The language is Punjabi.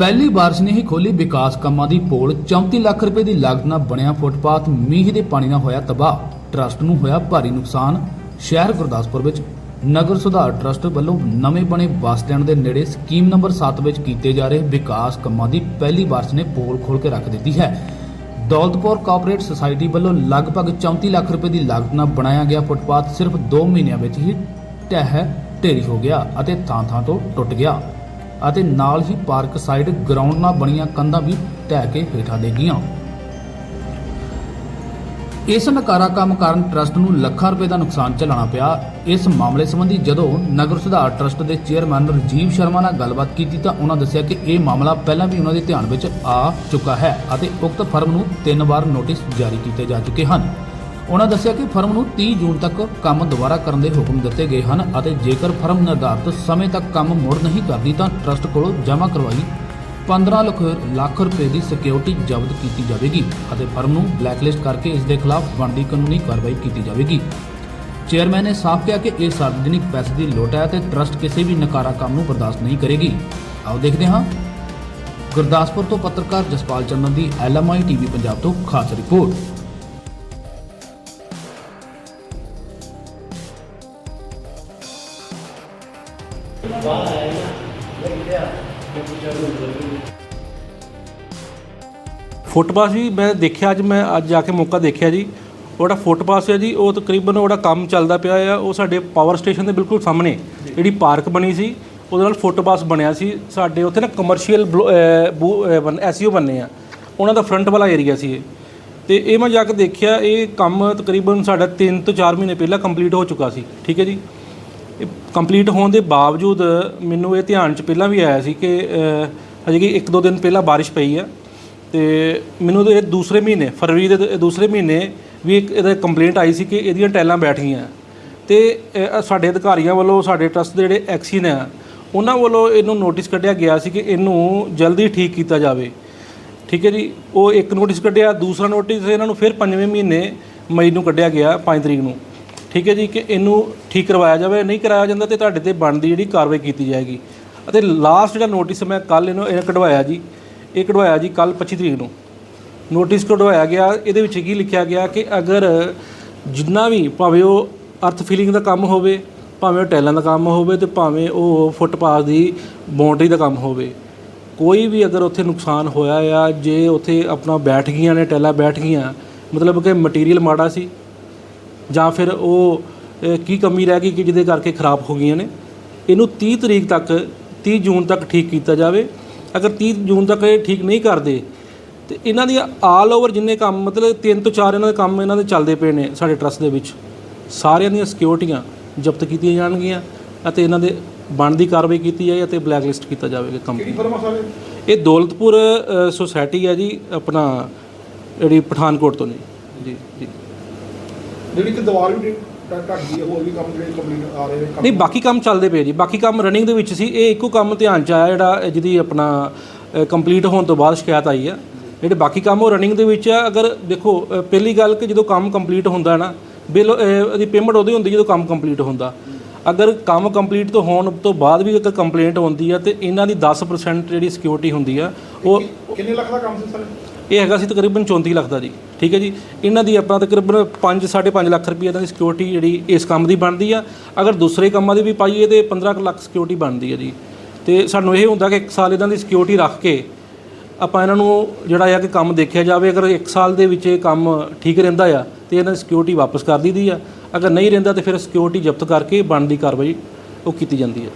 ਪਹਿਲੀ ਬਾਰਿਸ਼ ਨੇ ਹੀ ਖੋਲੀ ਵਿਕਾਸ ਕੰਮਾਂ ਦੀ ਪੋਲ 34 ਲੱਖ ਰੁਪਏ ਦੀ ਲਾਗਤ ਨਾਲ ਬਣਿਆ ਫੁੱਟਪਾਥ, ਮੀਂਹ ਦੇ ਪਾਣੀ ਨਾਲ ਹੋਇਆ ਤਬਾਹ। ਟਰਸਟ ਨੂੰ ਹੋਇਆ ਭਾਰੀ ਨੁਕਸਾਨ। ਸ਼ਹਿਰ ਗੁਰਦਾਸਪੁਰ ਵਿੱਚ ਨਗਰ ਸੁਧਾਰ ਟਰਸਟ ਵੱਲੋਂ ਨਵੇਂ ਬਣੇ ਬੱਸ ਸਟੈਂਡ ਦੇ ਨੇੜੇ ਸਕੀਮ ਨੰਬਰ 7 ਵਿੱਚ ਕੀਤੇ ਜਾ ਰਹੇ ਵਿਕਾਸ ਕੰਮਾਂ ਦੀ ਪਹਿਲੀ ਬਾਰਿਸ਼ ਨੇ ਪੋਲ ਖੋਲ ਕੇ ਰੱਖ ਦਿੱਤੀ ਹੈ। ਦੌਲਤਪੁਰ ਕਾਰਪੋਰੇਟ ਸੁਸਾਇਟੀ ਵੱਲੋਂ ਲਗਭਗ 34 ਲੱਖ ਰੁਪਏ ਦੀ ਲਾਗਤ ਨਾਲ ਬਣਾਇਆ ਗਿਆ ਫੁੱਟਪਾਥ ਸਿਰਫ 2 ਮਹੀਨਿਆਂ ਵਿੱਚ ਹੀ ਢਹਿ ਢੇਰੀ ਹੋ ਗਿਆ ਅਤੇ ਥਾਂ-ਥਾਂ ਤੋਂ ਟੁੱਟ ਗਿਆ। ਅਤੇ ਨਾਲ ਹੀ ਪਾਰਕ ਸਾਈਡ ਗਰਾਊਂਡ ਨਾਲ ਬਣੀਆਂ ਕੰਧਾਂ ਵੀ ਢਹਿ ਕੇ ਹੇਠਾਂ ਡਿੱਗੀਆਂ ਇਸ ਨਕਾਰਾ ਕੰਮ ਕਾਰਨ ਟਰਸਟ ਨੂੰ ਲੱਖਾਂ ਰੁਪਏ ਦਾ ਨੁਕਸਾਨ ਝੱਲਣਾ ਪਿਆ। ਇਸ ਮਾਮਲੇ ਸੰਬੰਧੀ ਜਦੋਂ ਨਗਰ ਸੁਧਾਰ ਟਰਸਟ ਦੇ ਚੇਅਰਮੈਨ ਰਜੀਵ ਸ਼ਰਮਾ ਨਾਲ ਗੱਲਬਾਤ ਕੀਤੀ ਤਾਂ ਉਹਨਾਂ ਦੱਸਿਆ ਕਿ ਇਹ ਮਾਮਲਾ ਪਹਿਲਾਂ ਵੀ ਉਹਨਾਂ ਦੇ ਧਿਆਨ ਵਿੱਚ ਆ ਚੁੱਕਾ ਹੈ ਅਤੇ ਉਕਤ ਫਰਮ ਨੂੰ ਤਿੰਨ ਵਾਰ ਨੋਟਿਸ ਜਾਰੀ ਕੀਤੇ ਜਾ ਚੁੱਕੇ ਹਨ। ਉਹਨਾਂ ਦੱਸਿਆ ਕਿ ਫਰਮ ਨੂੰ 30 ਜੂਨ ਤੱਕ ਕੰਮ ਦੁਬਾਰਾ ਕਰਨ ਦੇ ਹੁਕਮ ਦਿੱਤੇ ਗਏ ਹਨ ਅਤੇ ਜੇਕਰ ਫਰਮ ਨਿਰਧਾਰਤ ਸਮੇਂ ਤੱਕ ਕੰਮ ਮੁੜ ਨਹੀਂ ਕਰਦੀ ਤਾਂ ਟਰਸਟ ਕੋਲੋਂ ਜਮ੍ਹਾਂ ਕਰਵਾਈ 15 ਲੱਖ ਲੱਖ ਰੁਪਏ ਦੀ ਸਿਕਿਉਰਿਟੀ ਜ਼ਬਤ ਕੀਤੀ ਜਾਵੇਗੀ ਅਤੇ ਫਰਮ ਨੂੰ ਬਲੈਕਲਿਸਟ ਕਰਕੇ ਇਸ ਦੇ ਖਿਲਾਫ ਬਣਦੀ ਕਾਨੂੰਨੀ ਕਾਰਵਾਈ ਕੀਤੀ ਜਾਵੇਗੀ। ਚੇਅਰਮੈਨ ਨੇ ਸਾਫ਼ ਕਿਹਾ ਕਿ ਇਹ ਸਾਰਵਜਨਿਕ ਪੈਸੇ ਦੀ ਲੋਟ ਹੈ ਤੇ ਟਰਸਟ ਕਿਸੇ ਵੀ ਨਕਾਰਾ ਕੰਮ ਨੂੰ ਬਰਦਾਸ਼ਤ ਨਹੀਂ ਕਰੇਗੀ। ਆਓ ਦੇਖਦੇ ਹਾਂ। ਗੁਰਦਾਸਪੁਰ ਤੋਂ ਪੱਤਰਕਾਰ ਜਸਪਾਲ ਚੰਦਨ ਦੀ ਐਲਐਮਆਈ ਟੀਵੀ ਪੰਜਾਬ ਤੋਂ ਖਾਸ ਰਿਪੋਰਟ। ਫੁੱਟਪਾਥ ਜੀ, ਮੈਂ ਦੇਖਿਆ ਅੱਜ, ਮੈਂ ਅੱਜ ਜਾ ਕੇ ਮੌਕਾ ਦੇਖਿਆ ਜੀ। ਉਹਦਾ ਫੁੱਟਪਾਥ ਹੈ ਜੀ, ਉਹ ਤਕਰੀਬਨ ਉਹਦਾ ਕੰਮ ਚੱਲਦਾ ਪਿਆ ਆ। ਉਹ ਸਾਡੇ ਪਾਵਰ ਸਟੇਸ਼ਨ ਦੇ ਬਿਲਕੁਲ ਸਾਹਮਣੇ ਜਿਹੜੀ ਪਾਰਕ ਬਣੀ ਸੀ, ਉਹਦੇ ਨਾਲ ਫੁੱਟਪਾਥ ਬਣਿਆ ਸੀ। ਸਾਡੇ ਉੱਥੇ ਨਾ ਕਮਰਸ਼ੀਅਲ ਐਸਯੂ ਬੰਨੇ ਆ। ਉਹਨਾਂ ਦਾ ਫਰੰਟ ਵਾਲਾ ਏਰੀਆ ਸੀ ਇਹ। ਤੇ ਇਹ ਮੈਂ ਜਾ ਕੇ ਦੇਖਿਆ, ਇਹ ਕੰਮ ਤਕਰੀਬਨ ਸਾਡਾ 3 ਤੋਂ 4 ਮਹੀਨੇ ਪਹਿਲਾਂ ਕੰਪਲੀਟ ਹੋ ਚੁੱਕਾ ਸੀ। ਠੀਕ ਹੈ ਜੀ? ਕੰਪਲੀਟ ਹੋਣ ਦੇ ਬਾਵਜੂਦ ਮੈਨੂੰ ਇਹ ਧਿਆਨ ਚ ਪਹਿਲਾਂ ਵੀ ਆਇਆ ਸੀ ਕਿ ਹਜੇ ਕਿ ਇੱਕ ਦੋ ਦਿਨ ਪਹਿਲਾਂ ਬਾਰਿਸ਼ ਪਈ ਆ ਤੇ ਮੈਨੂੰ ਇਹ ਦੂਸਰੇ ਮਹੀਨੇ, ਫਰਵਰੀ ਦੇ ਦੂਸਰੇ ਮਹੀਨੇ ਵੀ ਇੱਕ ਇਹਦਾ ਕੰਪਲੇਂਟ ਆਈ ਸੀ ਕਿ ਇਹਦੀਆਂ ਟੈਲਾਂ ਬੈਠ ਗਈਆਂ। ਤੇ ਸਾਡੇ ਅਧਿਕਾਰੀਆਂ ਵੱਲੋਂ, ਸਾਡੇ ਟਰਸਟ ਦੇ ਜਿਹੜੇ ਐਕਸੀਨ ਆ ਉਹਨਾਂ ਵੱਲੋਂ ਇਹਨੂੰ ਨੋਟਿਸ ਕੱਢਿਆ ਗਿਆ ਸੀ ਕਿ ਇਹਨੂੰ ਜਲਦੀ ਠੀਕ ਕੀਤਾ ਜਾਵੇ। ਠੀਕ ਹੈ ਜੀ? ਉਹ ਇੱਕ ਨੋਟਿਸ ਕੱਢਿਆ, ਦੂਸਰਾ ਨੋਟਿਸ ਇਹਨਾਂ ਨੂੰ ਫਿਰ ਪੰਜਵੇਂ ਮਹੀਨੇ ਮਈ ਨੂੰ ਕੱਢਿਆ ਗਿਆ 5 ਤਰੀਕ ਨੂੰ। ਠੀਕ ਹੈ ਜੀ, ਕਿ ਇਹਨੂੰ ਠੀਕ ਕਰਵਾਇਆ ਜਾਵੇ, ਨਹੀਂ ਕਰਾਇਆ ਜਾਂਦਾ ਤੇ ਤੁਹਾਡੇ ਤੇ ਬਣਦੀ ਜਿਹੜੀ ਕਾਰਵਾਈ ਕੀਤੀ ਜਾਏਗੀ। ਅਤੇ ਲਾਸਟ ਜਿਹੜਾ ਨੋਟਿਸ ਮੈਂ ਕੱਲ ਇਹਨੂੰ ਇਹ ਕਢਵਾਇਆ ਜੀ, ਇਹ ਕਢਵਾਇਆ ਜੀ ਕੱਲ 25 ਤਰੀਕ ਨੂੰ। ਨੋਟਿਸ ਕਢਵਾਇਆ ਗਿਆ, ਇਹਦੇ ਵਿੱਚ ਕੀ ਲਿਖਿਆ ਗਿਆ ਕਿ ਅਗਰ ਜਿੰਨਾ ਵੀ ਭਾਵੇਂ ਉਹ ਅਰਥ ਫੀਲਿੰਗ ਦਾ ਕੰਮ ਹੋਵੇ, ਭਾਵੇਂ ਉਹ ਟੈਲਾਂ ਦਾ ਕੰਮ ਹੋਵੇ ਤੇ ਭਾਵੇਂ ਉਹ ਫੁੱਟਪਾਥ ਦੀ ਬਾਉਂਡਰੀ ਦਾ ਕੰਮ ਹੋਵੇ, ਕੋਈ ਵੀ ਅਗਰ ਉੱਥੇ ਨੁਕਸਾਨ ਹੋਇਆ ਆ, ਜੇ ਉੱਥੇ ਆਪਣਾ ਬੈਠ ਗਈਆਂ ਨੇ, ਟੈਲਾਂ ਬੈਠ ਗਈਆਂ, ਮਤਲਬ ਕਿ ਮਟੀਰੀਅਲ ਮਾੜਾ ਸੀ ਜਾਂ ਫਿਰ ਉਹ ਕੀ ਕਮੀ ਰਹਿ ਗਈ ਕਿ ਜਿਹਦੇ ਕਰਕੇ ਖਰਾਬ ਹੋ ਗਈਆਂ ਨੇ। ਇਹਨੂੰ 30 ਤਰੀਕ ਤੱਕ 30 ਜੂਨ ਤੱਕ ਠੀਕ ਕੀਤਾ ਜਾਵੇ। ਅਗਰ 30 ਜੂਨ ਤੱਕ ਇਹ ਠੀਕ ਨਹੀਂ ਕਰਦੇ ਤੇ ਇਹਨਾਂ ਦੀਆਂ ਆਲ ਓਵਰ ਜਿੰਨੇ ਕੰਮ ਮਤਲਬ ਤਿੰਨ ਤੋਂ ਚਾਰ ਇਹਨਾਂ ਦੇ ਕੰਮ ਇਹਨਾਂ ਦੇ ਚੱਲਦੇ ਪਏ ਨੇ ਸਾਡੇ ਟਰਸਟ ਦੇ ਵਿੱਚ। ਸਾਰਿਆਂ ਦੀਆਂ ਸਿਕਿਉਰਿਟੀਆਂ ਜ਼ਬਤ ਕੀਤੀਆਂ ਜਾਣਗੀਆਂ ਅਤੇ ਇਹਨਾਂ ਦੇ ਬਣਦੀ ਕਾਰਵਾਈ ਕੀਤੀ ਜਾਏ ਅਤੇ ਬਲੈਕਲਿਸਟ ਕੀਤਾ ਜਾਵੇਗਾ ਕੰਪਨੀ ਇਹ ਦੌਲਤਪੁਰ ਸੁਸਾਇਟੀ ਹੈ ਜੀ ਆਪਣਾ ਜਿਹੜੀ ਪਠਾਨਕੋਟ ਤੋਂ ਨੇ। ਜੀ ਜੀ। ਜਿਹੜੀ ਕਿ ਦੀਵਾਰ ਵੀ ਢ- ਢੱਕ ਗਈ ਹੈ ਹੋਰ ਵੀ ਕੰਮ ਜਿਹੜੇ ਕੰਪਲੀਟ ਆ ਰਹੇ ਨੇ ਕੰਮ ਨਹੀਂ ਬਾਕੀ ਕੰਮ ਚੱਲਦੇ ਪਏ ਜੀ। ਬਾਕੀ ਕੰਮ ਰਨਿੰਗ ਦੇ ਵਿੱਚ ਸੀ ਇਹ ਇੱਕੋ ਕੰਮ ਧਿਆਨ ਚ ਆਇਆ ਜਿਹੜਾ ਜਿਹਦੀ ਆਪਣਾ ਕੰਪਲੀਟ ਹੋਣ ਤੋਂ ਬਾਅਦ ਸ਼ਿਕਾਇਤ ਆਈ ਆ। ਜਿਹੜੇ ਬਾਕੀ ਕੰਮ ਉਹ ਰਨਿੰਗ ਦੇ ਵਿੱਚ ਆ ਅਗਰ ਦੇਖੋ ਅ, ਪਹਿਲੀ ਗੱਲ ਕਿ ਜਦੋਂ ਕੰਮ ਕੰਪਲੀਟ ਹੁੰਦਾ ਨਾ ਬਿੱਲ ਅ, ਉਹਦੀ ਪੇਮੈਂਟ ਉਹਦੀ ਹੁੰਦੀ ਜਦੋਂ ਕੰਮ ਕੰਪਲੀਟ ਹੁੰਦਾ। ਅਗਰ ਕੰਮ ਕੰਪਲੀਟ ਤੋਂ ਹੋਣ ਤੋਂ ਬਾਅਦ ਵੀ ਅਗਰ ਕੰਪਲੇਂਟ ਹੁੰਦੀ ਆ ਤੇ ਇਹਨਾਂ ਦੀ 10% ਜਿਹੜੀ ਸਿਕਿਉਰਿਟੀ ਹੁੰਦੀ ਆ ਉਹ ਕਿੰਨੇ ਲੱਖ ਦਾ ਕੰਮ ਸੀ ਸਰ? ਇਹ ਹੈਗਾ ਸੀ ਤਕਰੀਬਨ 34 ਲੱਖ ਦਾ ਜੀ, ਠੀਕ ਹੈ ਜੀ। ਇਹਨਾਂ ਦੀ ਆਪਣਾ ਤਕਰੀਬਨ 5 5.5 ਲੱਖ ਰੁਪਏ ਇਹਨਾਂ ਦੀ ਸਿਕਿਉਰਿਟੀ ਜਿਹੜੀ ਇਸ ਕੰਮ ਦੀ ਬਣਦੀ ਆ। ਅਗਰ ਦੂਸਰੇ ਕੰਮਾਂ ਦੀ ਵੀ ਪਾਈਏ ਤੇ 15 ਕੁ ਲੱਖ ਸਿਕਿਉਰਿਟੀ ਬਣਦੀ ਹੈ ਜੀ। ਤੇ ਸਾਨੂੰ ਇਹ ਹੁੰਦਾ ਕਿ ਇੱਕ ਸਾਲ ਇਹਨਾਂ ਦੀ ਸਿਕਿਉਰਿਟੀ ਰੱਖ ਕੇ ਆਪਾਂ ਇਹਨਾਂ ਨੂੰ ਜਿਹੜਾ ਆ ਕਿ ਕੰਮ ਦੇਖਿਆ ਜਾਵੇ, ਅਗਰ 1 ਸਾਲ ਦੇ ਵਿੱਚ ਇਹ ਕੰਮ ਠੀਕ ਰਹਿੰਦਾ ਆ, ਤੇ ਇਹਨਾਂ ਦੀ ਸਿਕਿਉਰਿਟੀ ਵਾਪਸ ਕਰ ਦਈਦੀ ਆ। ਅਗਰ ਨਹੀਂ ਰਹਿੰਦਾ ਤੇ ਫਿਰ ਸਿਕਿਉਰਿਟੀ ਜ਼ਬਤ ਕਰਕੇ ਬਣਦੀ ਕਾਰਵਾਈ ਉਹ ਕੀਤੀ ਜਾਂਦੀ ਹੈ